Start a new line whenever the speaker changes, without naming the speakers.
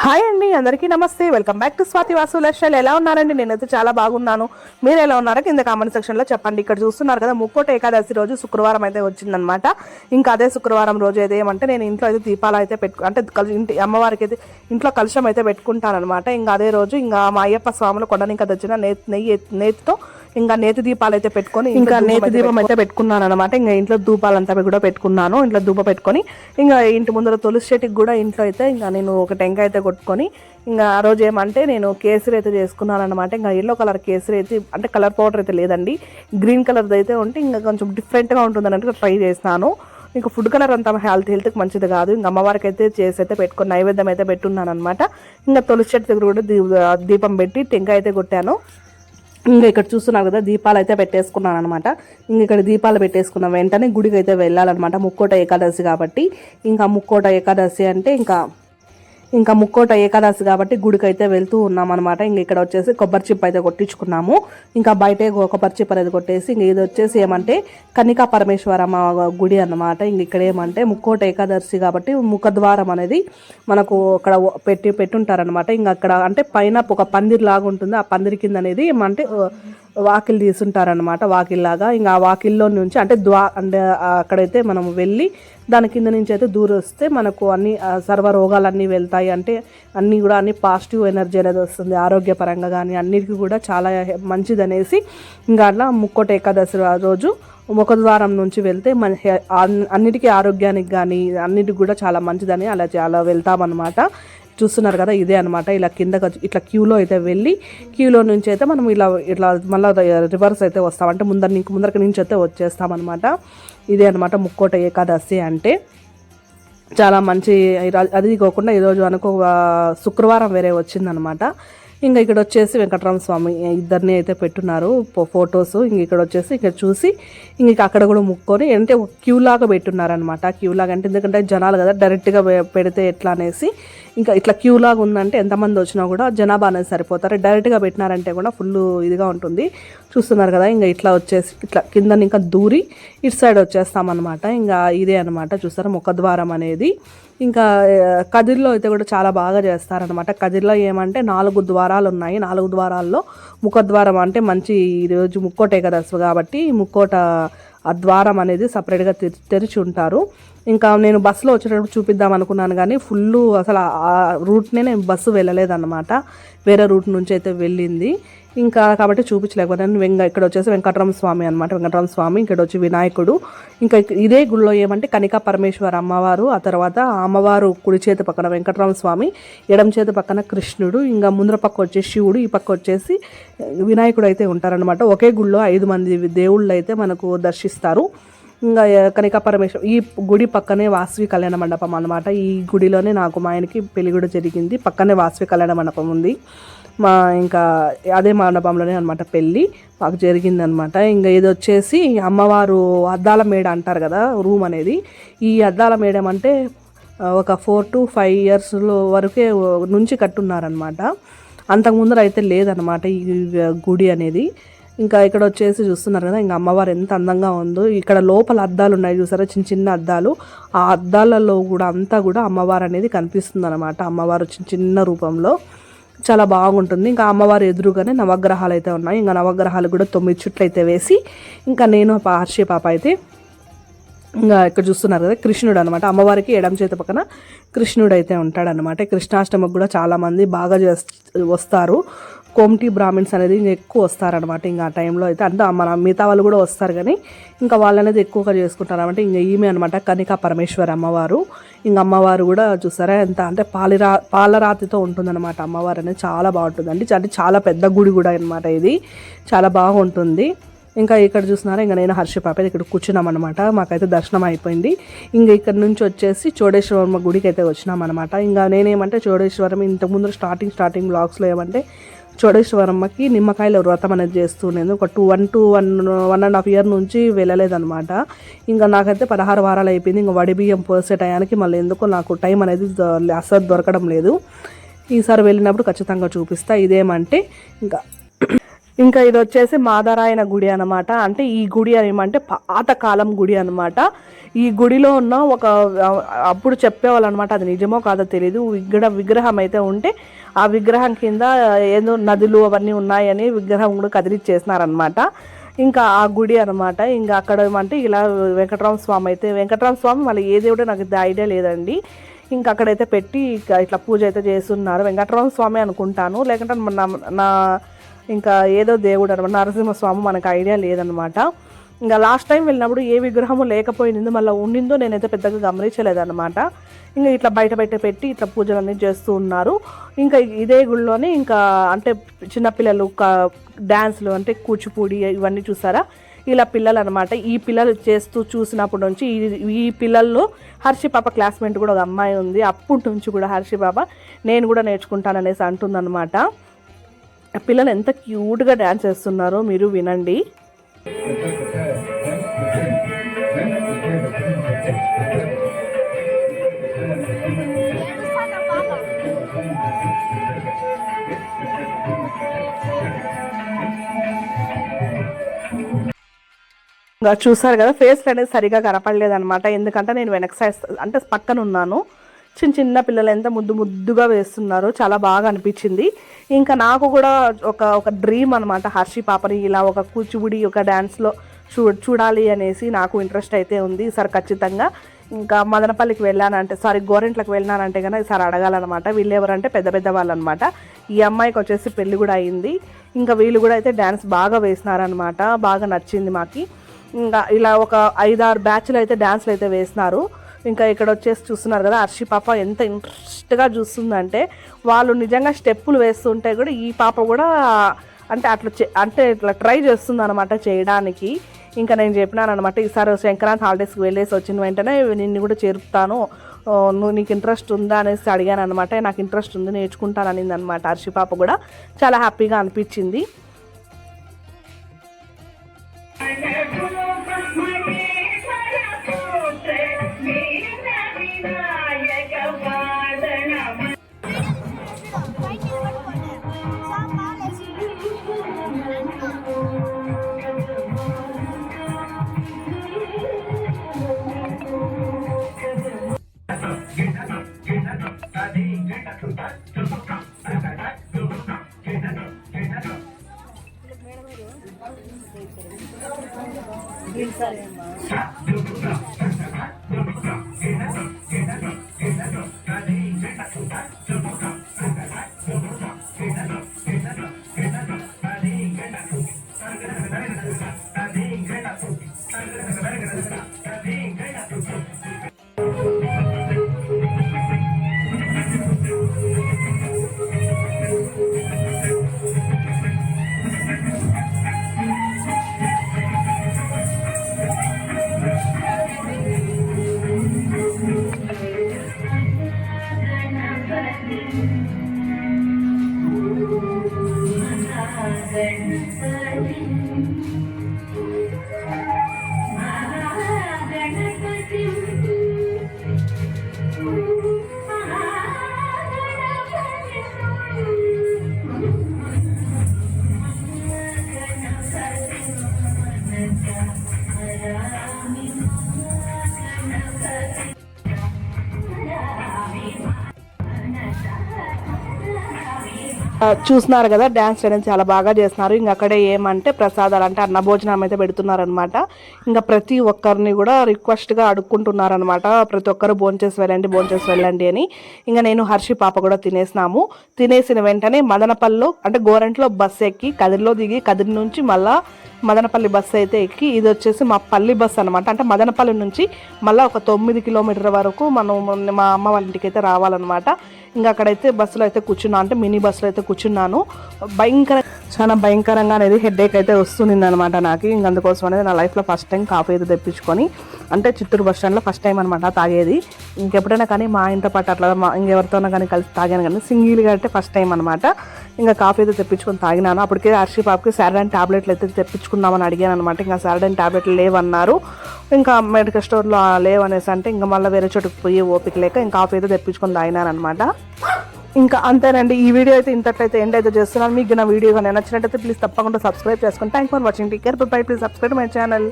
Hi అండి అందరికీ నమస్తే. Welcome back to Swathi Vasu లక్షలు ఎలా ఉన్నారండి? నేనైతే చాలా బాగున్నాను. మీరు ఎలా ఉన్నారో కింద కామెంట్ సెక్షన్లో చెప్పండి. ఇక్కడ చూస్తున్నారు కదా ముక్కోట ఏకాదశి రోజు శుక్రవారం అయితే వచ్చిందనమాట ఇంకా అదే శుక్రవారం రోజు అయితే ఏమంటే నేను ఇంట్లో అయితే దీపాలు అయితే పెట్టు అంటే ఇంటి అమ్మవారికి అయితే ఇంట్లో కలుషం అయితే పెట్టుకుంటానమాట ఇంకా అదే రోజు ఇంకా మా అయ్యప్ప స్వాములు కొండనింక తెచ్చిన నేత్ నెయ్యి నేతితో ఇంకా నేతి దీపాలు అయితే పెట్టుకొని ఇంకా నేతి దీపం అయితే పెట్టుకున్నాను అనమాట ఇంకా ఇంట్లో ధూపాలంతా కూడా పెట్టుకున్నాను. ఇంట్లో ధూప పెట్టుకొని ఇంకా ఇంటి ముందర తులసి చెట్టుకి కూడా ఇంట్లో అయితే ఇంకా నేను ఒక టెంకాయ అయితే కొట్టుకొని ఇంకా ఆ రోజు ఏమంటే నేను కేసరి అయితే చేసుకున్నాను అనమాట ఇంకా ఎల్లో కలర్ కేసరి అయితే అంటే కలర్ పౌడర్ అయితే లేదండి. గ్రీన్ కలర్ అయితే ఉంటే ఇంకా కొంచెం డిఫరెంట్గా ఉంటుంది అన్నట్టు ట్రై చేసినాను. ఇంకా ఫుడ్ కలర్ అంత హెల్త్ హెల్త్కి మంచిది కాదు. ఇంకా అమ్మవారికి అయితే చేసి అయితే పెట్టుకొని నైవేద్యం అయితే పెట్టున్నాను అనమాట ఇంకా తులసి చెట్టు దగ్గర కూడా దీపం పెట్టి టెంకాయ అయితే కొట్టాను. ఇంకా ఇక్కడ చూస్తున్నారు కదా దీపాలు అయితే పెట్టేసుకున్నాను అనమాట ఇంక ఇక్కడ దీపాలు పెట్టేసుకున్న వెంటనే గుడికి అయితే వెళ్ళాలన్నమాట ముక్కోట ఏకాదశి కాబట్టి. ఇంకా ముక్కోట ఏకాదశి అంటే ఇంకా ఇంకా ముక్కోట ఏకాదశి కాబట్టి గుడికి అయితే వెళ్తూ ఉన్నాం అనమాట ఇంక ఇక్కడ వచ్చేసి కొబ్బరి చిప్ప అయితే కొట్టించుకున్నాము. ఇంకా బయటే కొబ్బరి చిప్ప అనేది కొట్టేసి ఇంక ఇది వచ్చేసి ఏమంటే కనికా పరమేశ్వరమ్మ గుడి అన్నమాట. ఇంక ఇక్కడ ఏమంటే ముక్కోట ఏకాదశి కాబట్టి ముఖద్వారం అనేది మనకు అక్కడ పెట్టి పెట్టుంటారనమాట ఇంకా అక్కడ అంటే పైన ఒక పందిరి లాగా ఉంటుంది. ఆ పందిరి కింద అనేది ఏమంటే వాకిల్ తీసుంటారనమాట వాకిల్లాగా ఇంకా ఆ వాకిల్లో నుంచి అంటే ద్వా అంటే అక్కడైతే మనం వెళ్ళి దాని కింద నుంచి అయితే దూరొస్తే వస్తే మనకు అన్ని సర్వ రోగాలన్నీ వెళ్తాయి. అంటే అన్నీ కూడా అన్ని పాజిటివ్ ఎనర్జీ అనేది వస్తుంది. ఆరోగ్యపరంగా కానీ అన్నిటికీ కూడా చాలా మంచిది అనేసి ఇంకా అట్లా ముక్కోట ఏకాదశి రోజు ముఖద్వారం నుంచి వెళ్తే మన అన్నిటికీ ఆరోగ్యానికి కానీ అన్నిటికి కూడా చాలా మంచిదని అలా చాలా వెళ్తామన్నమాట. చూస్తున్నారు కదా ఇదే అనమాట ఇలా కిందకి వచ్చి- ఇట్లా క్యూలో అయితే వెళ్ళి క్యూలో నుంచి అయితే మనం ఇలా ఇట్లా మళ్ళీ రివర్స్ అయితే వస్తాం. అంటే ముందర ముందరికి నుంచి అయితే వచ్చేస్తామన్నమాట. ఇదే అనమాట ముక్కోట ఏకాదశి అంటే. చాలా మంచి అది కాకుండా ఈరోజు అనుకో శుక్రవారం వేరే వచ్చిందనమాట ఇంకా ఇక్కడ వచ్చేసి వెంకటరామ స్వామి ఇద్దరిని అయితే పెట్టున్నారు. ఫొటోస్ ఇంక ఇక్కడ వచ్చేసి ఇక్కడ చూసి ఇంక అక్కడ కూడా ముక్కొని అంటే ఒక క్యూ లాగా పెట్టున్నారనమాట క్యూ లాగా అంటే ఎందుకంటే జనాలు కదా డైరెక్ట్గా పెడితే ఎట్లా అనేసి ఇంకా ఇట్లా క్యూ లాగా ఉందంటే ఎంతమంది వచ్చినా కూడా జనాభా అనేది సరిపోతారు. డైరెక్ట్గా పెట్టినారంటే కూడా ఫుల్ ఇదిగా ఉంటుంది. చూస్తున్నారు కదా ఇంకా ఇట్లా వచ్చేసి ఇట్లా కింద ఇంకా దూరి ఇటు సైడ్ వచ్చేస్తామన్నమాట. ఇంకా ఇదే అనమాట చూస్తారా ముఖద్వారం అనేది. ఇంకా కదిర్లో అయితే కూడా చాలా బాగా చేస్తారనమాట కదిర్లో ఏమంటే నాలుగు ద్వారాలు ఉన్నాయి నాలుగు ద్వారాల్లో ముఖద్వారం అంటే మంచి ఈరోజు ముక్కోట ఏకాదశి కాబట్టి ముక్కోట ఆ ద్వారం అనేది సపరేట్గా తెరిచి ఉంటారు. ఇంకా నేను బస్సులో వచ్చేటప్పుడు చూపిద్దాం అనుకున్నాను కానీ ఫుల్ అసలు ఆ రూట్నే నేను బస్సు వెళ్ళలేదన్నమాట. వేరే రూట్ నుంచి అయితే వెళ్ళింది. ఇంకా కాబట్టి చూపించలేకపోతే వెంక ఇక్కడ వచ్చేసి వెంకటరామ స్వామి అనమాట వెంకటరామ స్వామి ఇక్కడ వచ్చి వినాయకుడు. ఇంకా ఇదే గుడిలో ఏమంటే కనికా పరమేశ్వర అమ్మవారు ఆ తర్వాత అమ్మవారు కుడి చేతి పక్కన వెంకటరామ స్వామి ఎడం చేతి పక్కన కృష్ణుడు ఇంకా ముందర పక్క వచ్చేసి శివుడు ఈ పక్క వచ్చేసి వినాయకుడు అయితే ఉంటారనమాట ఒకే గుడిలో ఐదు మంది దేవుళ్ళు అయితే మనకు దర్శిస్తారు. ఇంకా కనికా ఈ గుడి పక్కనే వాసవి కళ్యాణ మండపం అనమాట ఈ గుడిలోనే నాకు మా ఆయనకి పెళ్ళి కూడా జరిగింది. పక్కనే వాసవి కళ్యాణ మండపం ఉంది. మా ఇంకా అదే మండపంలోనే అనమాట పెళ్ళి మాకు జరిగిందనమాట ఇంకా ఇది వచ్చేసి అమ్మవారు అద్దాల మేడ అంటారు కదా రూమ్ అనేది. ఈ అద్దాల మేడం అంటే ఒక ఫోర్ టు ఫైవ్ ఇయర్స్లో వరకే నుంచి కట్టున్నారనమాట అంతకు ముందర అయితే లేదనమాట ఈ గుడి అనేది. ఇంకా ఇక్కడ వచ్చేసి చూస్తున్నారు కదా ఇంకా అమ్మవారు ఎంత అందంగా ఉందో. ఇక్కడ లోపల అద్దాలు ఉన్నాయి చూసారా చిన్న చిన్న అద్దాలు. ఆ అద్దాలలో కూడా అంతా కూడా అమ్మవారు అనేది కనిపిస్తుంది అనమాట అమ్మవారు చిన్న చిన్న రూపంలో. చాలా బాగుంటుంది. ఇంకా అమ్మవారి ఎదురుగానే నవగ్రహాలు అయితే ఉన్నాయి. ఇంకా నవగ్రహాలు కూడా తొమ్మిది చుట్లు అయితే వేసి ఇంకా నేను పా- హర్షి పాప అయితే ఇంకా ఇక్కడ చూస్తున్నారు కదా కృష్ణుడు అనమాట అమ్మవారికి ఎడం చేతి పక్కన కృష్ణుడు అయితే ఉంటాడనమాట కృష్ణాష్టమికి కూడా చాలామంది బాగా చేస్ వస్తారు. కోమిటి బ్రాహ్మిన్స్ అనేది ఇంకా ఎక్కువ వస్తారనమాట ఇంకా ఆ టైంలో అయితే అంటే మన మిగతా వాళ్ళు కూడా వస్తారు కానీ ఇంకా వాళ్ళు అనేది ఎక్కువగా చేసుకుంటారు అనమాట ఇంకా ఈమె అనమాట కనికా పరమేశ్వరి అమ్మవారు. ఇంకా అమ్మవారు కూడా చూసారా ఎంత అంటే పాలిరా పాలరాతితో ఉంటుందన్నమాట. అమ్మవారు అనేది చాలా బాగుంటుంది అంటే చాలా పెద్ద గుడి కూడా అనమాట ఇది. చాలా బాగుంటుంది. ఇంకా ఇక్కడ చూసినారా ఇంకా నేను హర్ష పాప ఇక్కడ కూర్చున్నాం అనమాట మాకైతే దర్శనం అయిపోయింది. ఇంకా ఇక్కడ నుంచి వచ్చేసి చోడేశ్వరమ్మ గుడికి అయితే వచ్చినాం అనమాట ఇంకా నేనేమంటే చోడేశ్వరం ఇంతకుముందు స్టార్టింగ్ స్టార్టింగ్ బ్లాగ్స్లో ఏమంటే చోడేశ్వరమ్మకి నిమ్మకాయల వ్రతం అనేది చేస్తుండేది. ఒక two one two one one and half year నుంచి వెళ్ళలేదనమాట ఇంకా నాకైతే పదహారు వారాలు అయిపోయింది. ఇంకా వడి బియ్యం పోసే టయానికి మళ్ళీ ఎందుకో నాకు టైం అనేది అసలు అస్సలు దొరకడం లేదు. ఈసారి వెళ్ళినప్పుడు ఖచ్చితంగా చూపిస్తా. ఇదేమంటే ఇంకా ఇంకా ఇది వచ్చేసి మాదారాయణ గుడి అనమాట అంటే ఈ గుడి ఏమంటే పాతకాలం గుడి అనమాట ఈ గుడిలో ఉన్న ఒక అప్పుడు చెప్పేవాళ్ళు అనమాట అది నిజమో కాదో తెలియదు విగ్రహ విగ్రహం అయితే ఉంటే ఆ విగ్రహం కింద ఏదో నదులు అవన్నీ ఉన్నాయని విగ్రహం కూడా కదిలిచ్చేసినారనమాట. ఇంకా ఆ గుడి అనమాట. ఇంకా అక్కడ అంటే ఇలా వెంకటరామ స్వామి అయితే వెంకటరామ స్వామి మళ్ళీ ఏ దేవుడో నాకు ఐడియా లేదండి. ఇంకా అక్కడైతే పెట్టి ఇట్లా పూజ అయితే చేస్తున్నారు. వెంకటరామ స్వామి అనుకుంటాను. లేకుంటే నా ఇంకా ఏదో దేవుడు అనమాట నరసింహస్వామి మనకు ఐడియా లేదనమాట. ఇంకా లాస్ట్ టైం వెళ్ళినప్పుడు ఏ విగ్రహము లేకపోయింది మళ్ళీ ఉండిందో నేనైతే పెద్దగా గమనించలేదన్నమాట. ఇంకా ఇట్లా బయట బయట పెట్టి ఇట్లా పూజలు అన్నీ చేస్తూ ఉన్నారు. ఇంకా ఇదే గుడిలోనే ఇంకా అంటే చిన్నపిల్లలు డ్యాన్స్లు అంటే కూచిపూడి ఇవన్నీ చూసారా? ఇలా పిల్లలు అనమాట ఈ పిల్లలు చేస్తూ చూసినప్పటి నుంచి ఈ పిల్లల్లో హర్షి పాప క్లాస్మేట్ కూడా ఒక అమ్మాయి ఉంది. అప్పటి నుంచి కూడా హర్షి పాప నేను కూడా నేర్చుకుంటాననేసి అంటుందన్నమాట. పిల్లలు ఎంత క్యూట్గా డ్యాన్స్ చేస్తున్నారో మీరు వినండి. చూసారు కదా ఫేస్ అనేది సరిగా కనపడలేదు అనమాట ఎందుకంటే నేను వెనక సైడ్ అంటే పక్కన ఉన్నాను. చిన్న చిన్న పిల్లలు ఎంత ముద్దు ముద్దుగా వేస్తున్నారు చాలా బాగా అనిపించింది. ఇంకా నాకు కూడా ఒక ఒక డ్రీమ్ అనమాట హర్షి పాపని ఇలా ఒక కూచిపూడి ఒక డ్యాన్స్లో చూ చూడాలి అనేసి నాకు ఇంట్రెస్ట్ అయితే ఉంది. ఈసారి ఖచ్చితంగా ఇంకా మదనపల్లికి వెళ్ళానంటే సారీ గోరెంట్లకు వెళ్ళానంటే కనుక ఈసారి అడగాలన్నమాట. వీళ్ళు ఎవరంటే పెద్ద పెద్ద వాళ్ళు అనమాట ఈ అమ్మాయికి వచ్చేసి పెళ్ళి కూడా అయింది. ఇంకా వీళ్ళు కూడా అయితే డ్యాన్స్ బాగా వేసినారనమాట బాగా నచ్చింది మాకి. ఇంకా ఇలా ఒక ఐదారు బ్యాచ్లు అయితే డ్యాన్స్లు అయితే వేసినారు. ఇంకా ఇక్కడ వచ్చేసి చూస్తున్నారు కదా అర్షి పాప ఎంత ఇంట్రెస్ట్గా చూస్తుందంటే వాళ్ళు నిజంగా స్టెప్పులు వేస్తుంటే కూడా ఈ పాప కూడా అంటే అట్లా అంటే ఇట్లా ట్రై చేస్తుంది అనమాట చేయడానికి. ఇంకా నేను చెప్పినాను అనమాట ఈసారి శంకరాంత్ హాలిడేస్కి వెళ్ళేసి వచ్చిన వెంటనే నిన్ను కూడా చేరుపుతాను నువ్వు నీకు ఇంట్రెస్ట్ ఉందా అనేసి అడిగాను అనమాట నాకు ఇంట్రెస్ట్ ఉంది నేర్చుకుంటాను అనింది అనమాట హర్షి పాప కూడా. చాలా హ్యాపీగా అనిపించింది. సరే thank you చూస్తున్నారు కదా డ్యాన్స్ అనేది చాలా బాగా చేస్తున్నారు. ఇంకా అక్కడే ఏమంటే ప్రసాదాలు అంటే అన్న భోజనం అయితే పెడుతున్నారనమాట ఇంకా ప్రతి ఒక్కరిని కూడా రిక్వెస్ట్గా అడుక్కుంటున్నారనమాట ప్రతి ఒక్కరు భోంచేసి వెళ్ళండి భోంచేసి వెళ్ళండి అని. ఇంకా నేను హర్షి పాప కూడా తినేసినాము. తినేసిన వెంటనే మదనపల్లిలో అంటే గోరంట్లో బస్సు ఎక్కి కదిరిలో దిగి కదిరి నుంచి మళ్ళీ మదనపల్లి బస్సు అయితే ఎక్కి ఇది వచ్చేసి మా పల్లి బస్సు అనమాట అంటే మదనపల్లి నుంచి మళ్ళీ ఒక తొమ్మిది కిలోమీటర్ వరకు మనం మా అమ్మ వాళ్ళ ఇంటికి అయితే రావాలన్నమాట. ఇంకా అక్కడైతే బస్సులో అయితే కూర్చున్నా. అంటే మినీ బస్సులో అయితే కూర్చున్నాను. భయంకర చాలా భయంకరంగా అనేది హెడేక్ అయితే వస్తుంది అనమాట నాకు. ఇంక అందుకోసం అనేది నా లైఫ్లో ఫస్ట్ టైం కాఫీ అయితే తెప్పించుకొని అంటే చిత్తూరు బస్ స్టాండ్లో ఫస్ట్ టైం అనమాట తాగేది. ఇంకెప్పుడైనా కానీ మా ఇంట్లో పాటు అట్లా మా ఇంకెవరితోనో కానీ కలిసి తాగాను కానీ సింగిల్గా అంటే ఫస్ట్ టైం అనమాట ఇంకా కాఫీ అయితే తెప్పించుకొని తాగినాను. అప్పటికే హర్షి పాపకి శారడైన్ టాబ్లెట్లు అయితే తెప్పించుకుందామని అడిగాను అనమాట. ఇంకా శారడైన్ టాబ్లెట్లు లేవన్నారు. ఇంకా మెడికల్ స్టోర్లో లేవనేసి అంటే ఇంకా మళ్ళీ వేరే చోటుకు పోయి ఓపిక లేక ఇంకా కాఫీ అయితే తెప్పించుకొని తాగినాను అనమాట. ఇంకా అంతేనండి. ఈ వీడియో అయితే ఇంతటైతే ఎండ్ అయితే చేస్తున్నాను. మీకు నా వీడియో కానీ నచ్చినట్టయితే ప్లీజ్ తప్పకుండా సబ్స్క్రైబ్ చేసుకోండి thank for watching. Take care. Bye please subscribe my channel.